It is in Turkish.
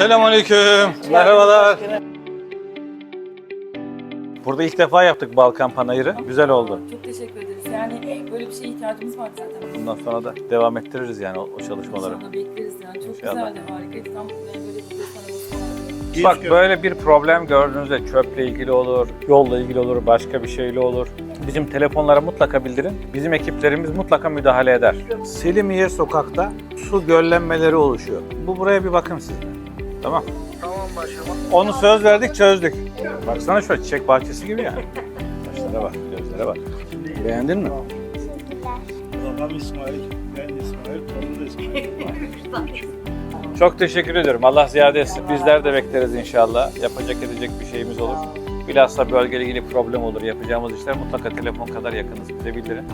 Selamünaleyküm. Merhabalar. Burada ilk defa yaptık Balkan Panayır'ı. Güzel oldu. Çok teşekkür ederiz. Yani böyle bir şeye ihtiyacımız var zaten. Bundan sonra da devam ettiririz yani o, o çalışmaları. İnşallah bekleriz yani. Çok İnşallah. güzeldi, harikaydı. Tam böyle bir. Bak böyle bir problem gördüğünüzde çöple ilgili olur, yolla ilgili olur, başka bir şeyle olur. Bizim telefonlara mutlaka bildirin. Bizim ekiplerimiz mutlaka müdahale eder. Selimiye sokakta su göllenmeleri oluşuyor. Bu buraya bir bakın siz. de. Tamam. Tamam başım. Onu söz verdik çözdük. Baksana şöyle çiçek bahçesi gibi yani. Saçlara bak, gözlere bak. Beğendin mi? Babam İsmail, ben İsmail, torun da İsmail. Çok teşekkür ediyorum. Allah ziyade etsin. Bizler de bekleriz inşallah. Yapacak edecek bir şeyimiz olur. Bilhassa bölgeyle ilgili problem olur. Yapacağımız işler mutlaka telefon kadar yakınız. Bize bildirin.